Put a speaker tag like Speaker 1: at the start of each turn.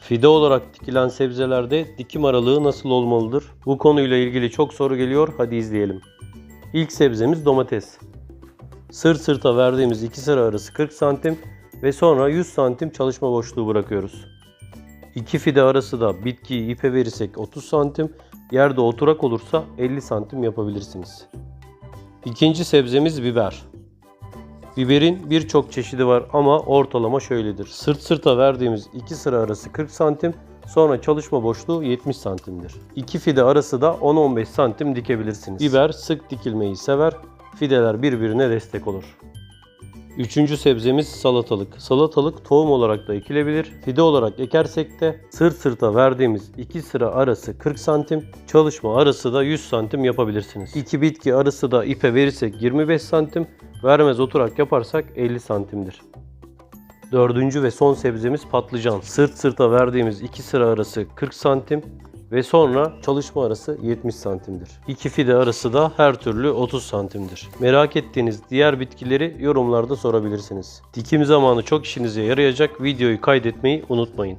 Speaker 1: Fide olarak dikilen sebzelerde dikim aralığı nasıl olmalıdır? Bu konuyla ilgili çok soru geliyor. Hadi izleyelim. İlk sebzemiz domates. Sırt sırta verdiğimiz iki sıra arası 40 santim ve sonra 100 santim çalışma boşluğu bırakıyoruz. İki fide arası da bitkiyi ipe verirsek 30 santim, yerde oturak olursa 50 santim yapabilirsiniz. İkinci sebzemiz biber. Biberin birçok çeşidi var ama ortalama şöyledir. Sırt sırta verdiğimiz iki sıra arası 40 santim, sonra çalışma boşluğu 70 santimdir. İki fide arası da 10-15 santim dikebilirsiniz. Biber sık dikilmeyi sever, fideler birbirine destek olur. Üçüncü sebzemiz salatalık. Salatalık tohum olarak da ekilebilir. Fide olarak ekersek de sırt sırta verdiğimiz iki sıra arası 40 santim, çalışma arası da 100 santim yapabilirsiniz. İki bitki arası da ipe verirsek 25 santim, vermez oturak yaparsak 50 santimdir. Dördüncü ve son sebzemiz patlıcan. Sırt sırta verdiğimiz iki sıra arası 40 santim ve sonra çalışma arası 70 santimdir. İki fide arası da her türlü 30 santimdir. Merak ettiğiniz diğer bitkileri yorumlarda sorabilirsiniz. Dikim zamanı çok işinize yarayacak videoyu kaydetmeyi unutmayın.